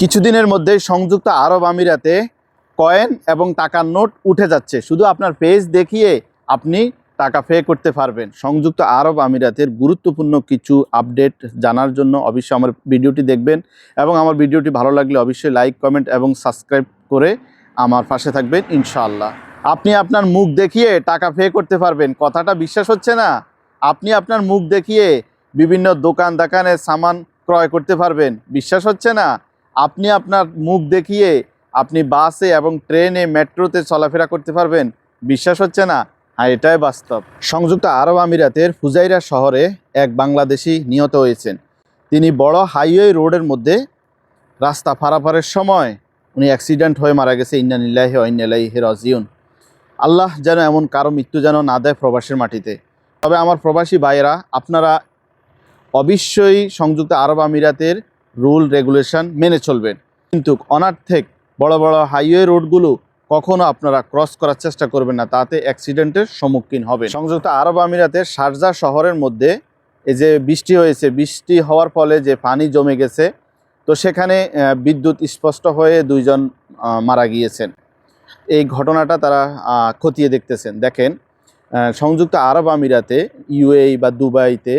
কিছুদিনের মধ্যে সংযুক্ত আরব আমিরাতে কয়েন এবং টাকার নোট উঠে যাচ্ছে। শুধু আপনার পেজ দেখিয়ে আপনি টাকা পে করতে পারবেন। সংযুক্ত আরব আমিরাতের গুরুত্বপূর্ণ কিছু আপডেট জানার জন্য অবশ্যই আমার ভিডিওটি দেখবেন এবং আমার ভিডিওটি ভালো লাগলে অবশ্যই লাইক, কমেন্ট এবং সাবস্ক্রাইব করে আমার পাশে থাকবেন ইনশাআল্লাহ। আপনি আপনার মুখ দেখিয়ে টাকা পে করতে পারবেন। কথাটা বিশ্বাস হচ্ছে না। আপনি আপনার মুখ দেখিয়ে বিভিন্ন দোকান দোকানে সামান ক্রয় করতে পারবেন। বিশ্বাস হচ্ছে না? আপনি আপনার মুখ দেখিয়ে আপনি বাসে এবং ট্রেনে, মেট্রোতে চলাফেরা করতে পারবেন। বিশ্বাস হচ্ছে না? হ্যাঁ এটাই বাস্তব। সংযুক্ত আরব আমিরাতের ফুজাইরা শহরে এক বাংলাদেশি নিহত হয়েছেন। তিনি বড় হাইওয়ে রোডের মধ্যে রাস্তা পারাপারের সময় উনি অ্যাক্সিডেন্ট হয়ে মারা গেছে। ইন্নানিল্লাহি ইন্নালাইহি রাজিউন। আল্লাহ যেন এমন কারও মৃত্যু যেন না দেয় প্রবাসের মাটিতে। তবে আমার প্রবাসী ভাইয়েরা, আপনারা অবশ্যই সংযুক্ত আরব আমিরাতের রুল, রেগুলেশন মেনে চলবেন। কিন্তু অনার্থেক বড় বড় হাইওয়ে রোডগুলো কখনো আপনারা ক্রস করার চেষ্টা করবেন না, তাতে অ্যাক্সিডেন্টের সম্মুখীন হবে সংযুক্ত আরব আমিরাতের শারজা শহরের মধ্যে এই যে বৃষ্টি হয়েছে, বৃষ্টি হওয়ার ফলে যে পানি জমে গেছে, তো সেখানে বিদ্যুৎ স্পষ্ট হয়ে দুইজন মারা গিয়েছেন। এই ঘটনাটা তারা খতিয়ে দেখতেছেন। দেখেন সংযুক্ত আরব আমিরাতে ইউএই বা দুবাইতে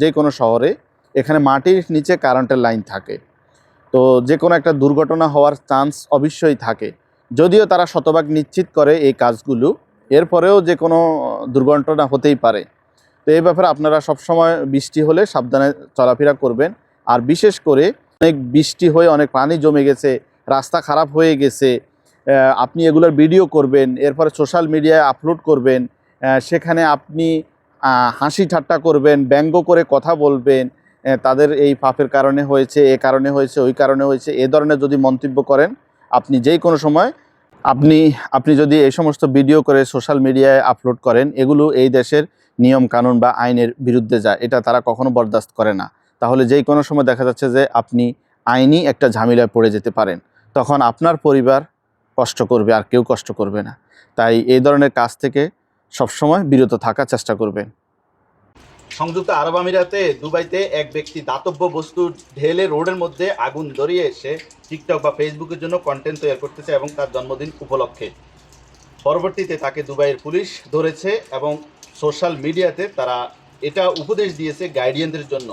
যে কোনো শহরে এখানে মাটির নিচে কারেন্টের লাইন থাকে। তো যে কোনো একটা দুর্ঘটনা হওয়ার চান্স অবশ্যই থাকে। যদিও তারা শতভাগ নিশ্চিত করে এই কাজগুলো, এরপরেও যে কোনো দুর্ঘটনা হতেই পারে। তো এই ব্যাপারে আপনারা সবসময় বৃষ্টি হলে সাবধানে চলাফেরা করবেন। আর বিশেষ করে অনেক বৃষ্টি হয়ে অনেক পানি জমে গেছে, রাস্তা খারাপ হয়ে গেছে আপনি এগুলোর ভিডিও করবেন, এরপরে সোশ্যাল মিডিয়ায় আপলোড করবেন সেখানে আপনি হাসি ঠাট্টা করবেন, ব্যঙ্গ করে কথা বলবেন তাদের এই পাপের কারণে হয়েছে, এ কারণে হয়েছে, ওই কারণে হয়েছে, এ ধরনের যদি মন্তব্য করেন, আপনি যেই কোনো সময় আপনি আপনি যদি এই সমস্ত ভিডিও করে সোশ্যাল মিডিয়ায় আপলোড করেন, এগুলো এই দেশের নিয়ম কানুন বা আইনের বিরুদ্ধে যায়, এটা তারা কখনো বরদাস্ত করে না। তাহলে যেই কোনো সময় দেখা যাচ্ছে যে আপনি আইনি একটা ঝামেলায় পড়ে যেতে পারেন, তখন আপনার পরিবার কষ্ট করবে, আর কেউ কষ্ট করবে না। তাই এই ধরনের কাজ থেকে সবসময় বিরত থাকার চেষ্টা করবেন। সংযুক্ত আরব আমিরাতে, দুবাইতে এক ব্যক্তি দাতব্য বস্তু ঢেলে রোডের মধ্যে আগুন ধরিয়ে এসে টিকটক বা ফেসবুকের জন্য কন্টেন্ট তৈরি করতেছে এবং তার জন্মদিন উপলক্ষে। পরবর্তীতে তাকে দুবাইয়ের পুলিশ ধরেছে এবং সোশ্যাল মিডিয়াতে তারা এটা উপদেশ দিয়েছে গাইডিয়ানদের জন্য।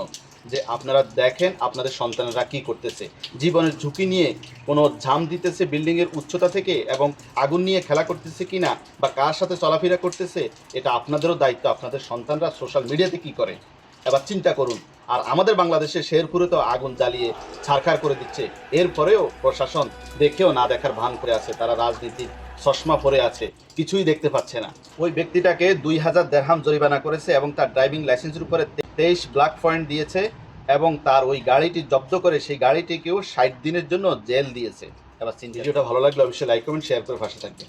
যে আপনারা দেখেন আপনাদের সন্তানরা কি করতেছে। জীবনের ঝুঁকি নিয়ে কোনো ঝাম দিতেছে বিল্ডিংয়ের উচ্চতা থেকে এবং আগুন নিয়ে খেলা করতেছে কিনা বা কার সাথে চলাফেরা করতেছে, এটা আপনাদেরও দায়িত্ব, আপনাদের সন্তানরা সোশ্যাল মিডিয়াতে কি করে? এবার চিন্তা করুন, আর আমাদের বাংলাদেশে শেরপুরে তো আগুন জ্বালিয়ে ছারখার করে দিচ্ছে। এরপরেও প্রশাসন দেখেও না দেখার ভান করে আছে, তারা রাজনীতির চশমা পরে আছে, কিছুই দেখতে পাচ্ছে না। ওই ব্যক্তিটাকে দুই হাজার দেড়হাম জরিমানা করেছে এবং তার ড্রাইভিং লাইসেন্সের উপরে তেইশ ব্ল্যাক পয়েন্ট দিয়েছে এবং তার ওই গাড়িটি জব্দ করে সেই গাড়িটিকেও ষাট দিনের জন্য জেল দিয়েছে। এবার ভিডিওটা ভালো লাগলে অবশ্যই লাইক কমেন্ট শেয়ার করে পাশে থাকবেন।